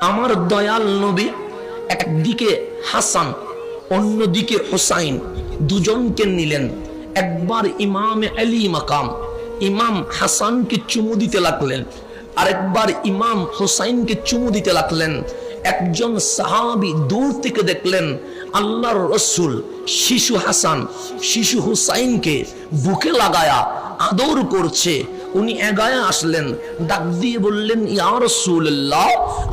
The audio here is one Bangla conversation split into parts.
আমার দয়াল নবী একদিকে হাসান, অন্যদিকে হোসাইন। দুজনকে নিলেন। একবার ইমাম আলী মাকাম, ইমাম হাসানকে চুমু দিতে লাগলেন। আরেকবার ইমাম হোসাইনকে চুমু দিতে লাগলেন। একজন সাহাবি দূর থেকে দেখলেন, আল্লাহর রসুল শিশু হাসান, শিশু হুসাইনকে বুকে লাগায়া আদর করছে। উনি এগায় আসলেন। ডাক দিয়ে বললেন, ইয়া রাসূলুল্লাহ,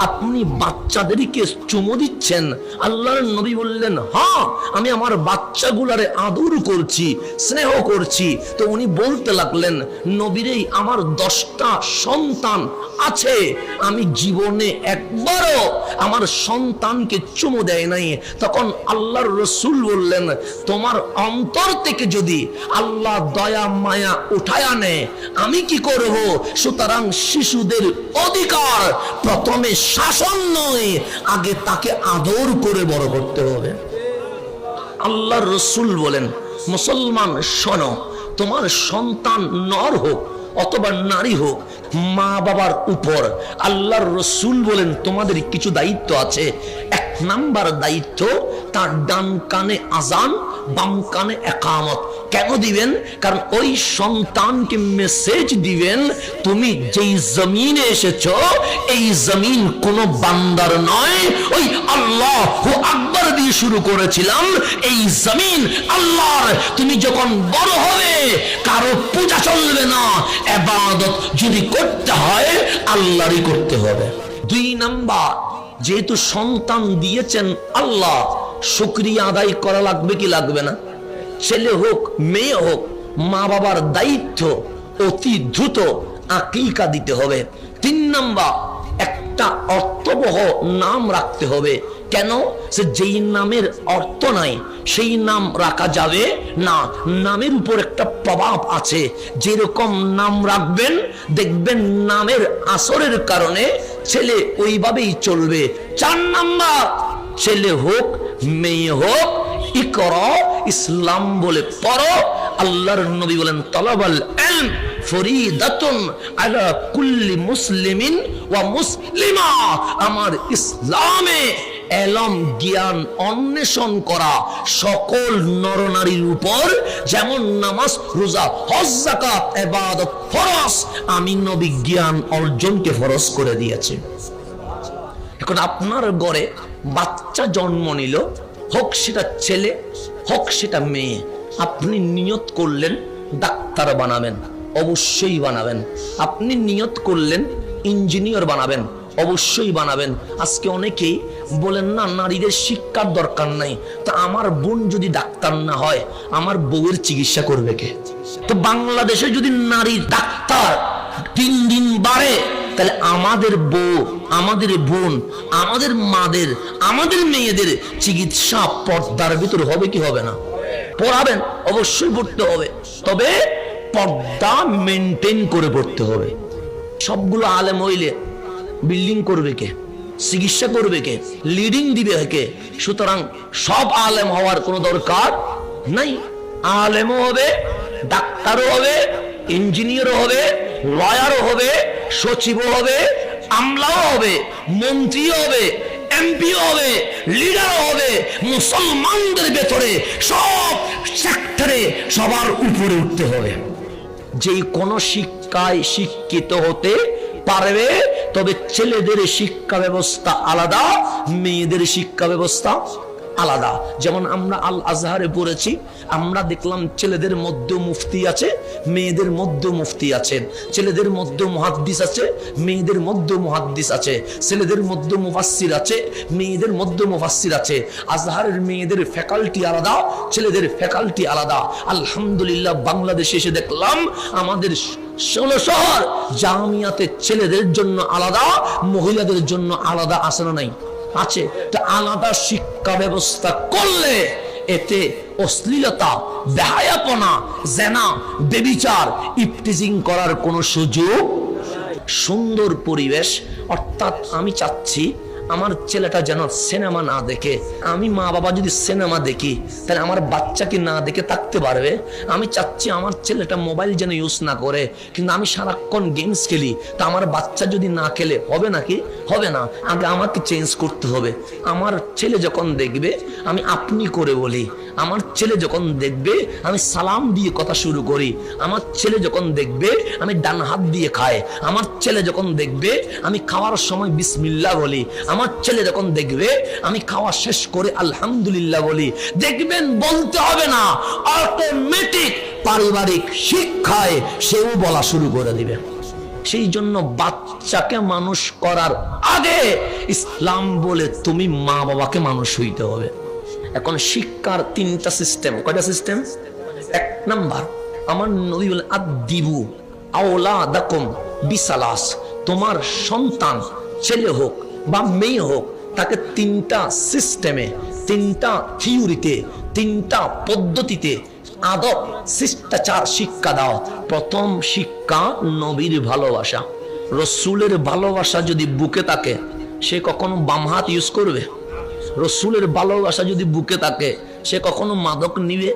আপনি বাচ্চাদেরকে চুমো দিচ্ছেন? আল্লাহর নবী বললেন হ্যাঁ আমি আমার বাচ্চাগুলারে আদর করছি, স্নেহ করছি। তো উনি বলতে লাগলেন নবীরেই আমার দশটা সন্তান আছে, আমি জীবনে একবারও আমার সন্তানকে চুমো দেয় নাই। তখন আল্লাহর রসুল বললেন, তোমার অন্তর থেকে যদি আল্লাহ দয়া, মায়া উঠায়া নেয়, আমি কি করব? সুতরাং শিশুদের অধিকার প্রথমে শাসন নয়, আগে তাকে আদর করে বড় করতে হবে। আল্লাহর রসুল বলেন, মুসলমান, শোনো, তোমার সন্তান নর হোক অথবা নারী হোক মা বাবার উপর আল্লাহর রসুল বলেন, তোমাদের কিছু দায়িত্ব আছে। এক নাম্বার দায়িত্ব, তার ডান কানে আজান বাম কানে একামত। কেন দিবেন? কারণ ওই সন্তানকে মেসেজ দিবেন, তুমি যেই জমিনে এসেছ, এই জমিন কোনো বান্দার নয়। ওই আল্লাহ আকবর দিয়ে শুরু করেছিলাম, এই জমিন আল্লাহর। তুমি যখন বড় হবে, কারও পূজা চলবে না। এবাদত যদি করতে হয়, আল্লাহরই করতে হবে। দুই নাম্বার, যেহেতু সন্তান দিয়েছেন আল্লাহ, শুক্রিয়া আদায় করা লাগবে কি লাগবে না? ছেলে হোক, মেয়ে হোক, মা বাবার দায়িত্ব অতি দ্রুত আকিকা দিতে হবে। তিন নাম্বার, একটা অর্থবহ নাম রাখতে হবে। কেন? সে যেই নামের অর্থ নাই, সেই নাম রাখা যাবে না। নামের উপর একটা প্রভাব আছে। যেরকম নাম রাখবেন, দেখবেন নামের আসরের কারণে ছেলে ওইভাবেই চলবে। চার নাম্বার, ছেলে হোক, মেয়ে হোক ইসলাম বলে আল্লাহর নবী বলেন, তলাবাল আমার ইসলামে এলম, জ্ঞান অন্বেষণ করা সকল নরনারীর উপর, যেমন নামাজ, রোজা, হজ আমি নবী জ্ঞান অর্জনকে ফরজ করে দিয়েছি। এখন আপনার ঘরে বাচ্চা জন্ম নিল হোক সেটা ছেলে, হোক সেটা মেয়ে, আপনি নিয়ত করলেন ডাক্তার বানাবেন, অবশ্যই বানাবেন। আপনি নিয়ত করলেন ইঞ্জিনিয়ার বানাবেন, অবশ্যই বানাবেন। আজকে অনেকেই বলেন, না, নারীদের শিক্ষার দরকার নাই। তা আমার বোন যদি ডাক্তার না হয়, আমার বউয়ের চিকিৎসা করবে কে? তো বাংলাদেশে যদি নারী ডাক্তার দিন দিন বাড়ে তাহলে আমাদের বউ, আমাদের বোন, আমাদের মাদের, আমাদের মেয়েদের চিকিৎসা পর্দার ভিতর হবে কি হবে না? পড়াবেন, অবশ্যই পড়তে হবে। তবে পর্দা মেনটেন করে পড়তে হবে। সবগুলো আলেম হইলে বিল্ডিং করবে কে? চিকিৎসা করবে কে? লিডিং দিবে কে? সুতরাং সব আলেম হওয়ার কোনো দরকার নাই। আলেমও হবে, ডাক্তারও হবে ইঞ্জিনিয়ারও হবে, লয়ারও হবে, সচিবও হবে, আমলাও হবে, মন্ত্রীও হবে, এমপিও হবে, লিডারও হবে, মুসলমানদের ভেতরে সব সেক্টরে সবার উপরে উঠতে হবে। যেই কোন শিক্ষায় শিক্ষিত হতে পারবে, তবে ছেলেদের শিক্ষা ব্যবস্থা আলাদা, মেয়েদের শিক্ষা ব্যবস্থা আলাদা। যেমন আমরা আল আজহারে পড়েছি, আমরা দেখলাম ছেলেদের মধ্যে মুফতি আছে, মেয়েদের মধ্যে মুফতি আছেন ছেলেদের মধ্যে মুহাদ্দিস আছে, মেয়েদের মধ্যে মুহাদ্দিস আছে। ছেলেদের মধ্যে মুফাসসির আছে, মেয়েদের মধ্যে মুফাসসির আছে। আজহারের মেয়েদের ফ্যাকাল্টি আলাদা, ছেলেদের ফ্যাকাল্টি আলাদা। আলহামদুলিল্লাহ, বাংলাদেশে এসে দেখলাম, আমাদের ষোলো শহর জামিয়াতে ছেলেদের জন্য আলাদা, মহিলাদের জন্য আলাদা আছে না নাই? আছে, তা আলাদা শিক্ষা ব্যবস্থা করলে এতে অশ্লীলতা, বেহায়াপনা জেনা বেবিচার ইফটিজিং করার কোনো সুযোগ সুন্দর পরিবেশ। অর্থাৎ আমি চাচ্ছি আমার ছেলেটা যেন সিনেমা না দেখে, আমি মা বাবা যদি সিনেমা দেখি, তাহলে আমার বাচ্চাকে না দেখে থাকতে পারবে। আমি চাচ্ছি আমার ছেলেটা মোবাইল যেন ইউজ না করে, কিন্তু আমি সারাক্ষণ গেমস খেলি, তা আমার বাচ্চা যদি না খেলে হবে নাকি? হবে না। আগে আমাকে চেঞ্জ করতে হবে। আমার ছেলে যখন দেখবে, আমি আপনি করে বলি, আমার ছেলে যখন দেখবে, আমি সালাম দিয়ে কথা শুরু করি, আমার ছেলে যখন দেখবে, আমি ডান হাত দিয়ে খায় আমার ছেলে যখন দেখবে, আমি খাওয়ার সময় বিসমিল্লা বলি, আমার ছেলে যখন দেখবে, আমি খাওয়া শেষ করে আলহামদুলিল্লাহ বলি, দেখবেন বলতে হবে না অটোমেটিক পারিবারিক শিক্ষায় সেও বলা শুরু করে দিবে। সেই জন্য বাচ্চাকে মানুষ করার আগে ইসলাম বলে তুমি মা বাবাকে মানুষ হইতে হবে। এখন শিক্ষার তিনটা সিস্টেম কয়টা সিস্টেম এক নাম্বার, আমার নবী বলে আদিবু আওলা দাকম বিসালাস। তোমার সন্তান ছেলে হোক বা মেয়ে হোক, তাকে তিনটা সিস্টেমে তিনটা থিওরিতে তিনটা পদ্ধতিতে আদব, শিষ্টাচার, শিক্ষা দাও। প্রথম শিক্ষা নবীর ভালোবাসা। রসুলের ভালোবাসা যদি বুকে থাকে, সে কখনো বাম হাত ইউজ করবে? রসুলের ভালোবাসা যদি বুকে থাকে, সে কখনো মাদক নিবে?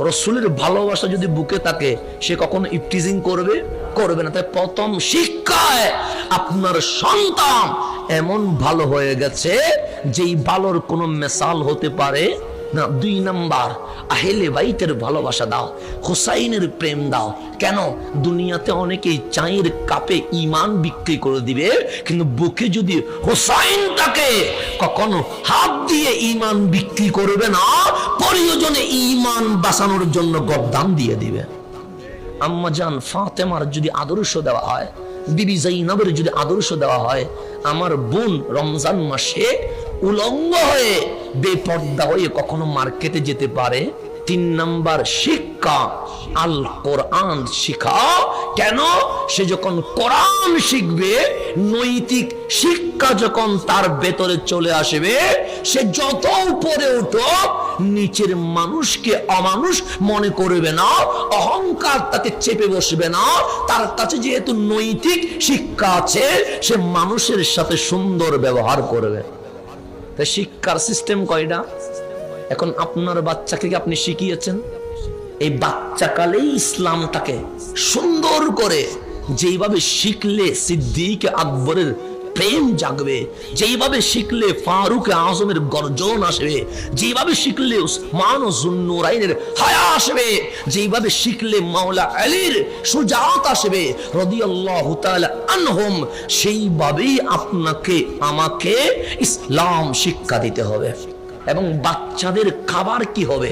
রসুলের ভালোবাসা যদি বুকে থাকে, সে কখনো ইপটিজিং করবে? করবে না। তাই প্রথম শিক্ষায় আপনার সন্তান এমন ভালো হয়ে গেছে, যেই ভালোর কোনো মেসাল হতে পারে না, দুই নাম্বার, আহেলে বাইতের ভালোবাসা দাও, হুসাইনের প্রেম দাও। কেন? দুনিয়াতে অনেকেই চায়ের কাপে ইমান বিক্রি করে দিবে, কিন্তু বুকে যদি হুসাইন থাকে, কখনো হাত দিয়ে ইমান বিক্রি করবে না, প্রয়োজনে ইমান বাঁচানোর জন্য গদ্দান দিয়ে দিবে। আম্মা জান, ফাতেমার যদি আদর্শ দেওয়া হয়, বিবি জাইনাবের যদি আদর্শ দেওয়া হয়, আমার বোন রমজান মাসে উলঙ্গ হয়ে বেপর্দা হয়ে কখনো মার্কেটে যেতে পারে? তিন নাম্বার, শিক্ষা। আল কোরআন শিখা। কেন? সে যখন কোরআন শিখবে, নৈতিক শিক্ষা যখন তার ভেতরে চলে আসবে, সে যত উপরে উঠো নিচের মানুষকে অমানুষ মনে করবে না, অহংকার তাকে চেপে বসবে না। তার কাছে যেহেতু নৈতিক শিক্ষা আছে, সে মানুষের সাথে সুন্দর ব্যবহার করবে। তাই শিক্ষার সিস্টেম কয়টা? এখন আপনার বাচ্চাকে কি আপনি শিখিয়েছেন? এই বাচ্চাকালেই ইসলামটাকে সুন্দর করে যেইভাবে শিখলে সিদ্দিক আকবরের প্রেম জাগবে। যেইভাবে শিখলে ফারুক আজমের গর্জন আসবে, যেইভাবে শিখলে উসমান ও জুন্নুরাইনের হায়া আসবে, যেইভাবে শিখলে মাওলা আলীর সুজাত আসবে, রাদিয়াল্লাহু তাআলা আনহুম, সেইভাবেই আপনাকে, আমাকে ইসলাম শিক্ষা দিতে হবে। এবং বাচ্চাদের খাবার কি হবে?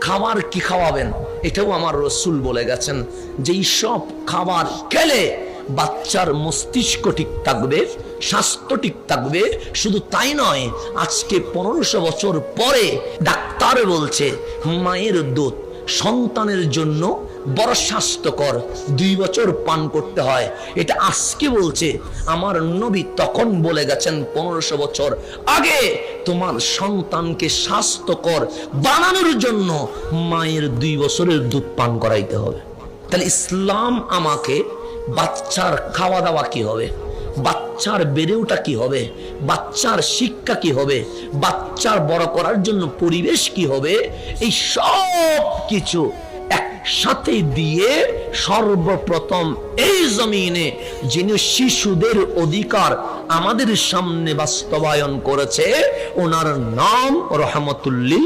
খাবার কি খাওয়াবেন? এটাও আমার রসুল বলে গেছেন, যেই সব খাবার খেলে বাচ্চার মস্তিষ্ক ঠিক থাকবে, স্বাস্থ্য ঠিক থাকবে, শুধু তাই নয়, আজকে পনেরোশো বছর পরে ডাক্তার বলছে, মায়ের দুধ সন্তানের জন্য বড় স্বাস্থ্যকর দুই বছর পান করতে হয়। এটা আজকে বলছে, আমার নবী তখন বলে গেছেন পনেরোশো বছর আগে, তোমার সন্তানকে স্বাস্থ্যকর বানানোর জন্য মায়ের দুই বছরের দুধ পান করাইতে হবে। তাহলে ইসলাম আমাকে বাচ্চার খাওয়া দাওয়া কি হবে? বাচ্চার বেড়ে ওঠা কি হবে? বাচ্চার শিক্ষা কি হবে? বাচ্চার বড় করার জন্য পরিবেশ কি হবে? এই সব কিছু একসাথে দিয়ে সর্বপ্রথম এই জমিনে যিনি শিশুদের অধিকার আমাদের সামনে বাস্তবায়ন করেছে, ওনার নাম রহমতুল্লিল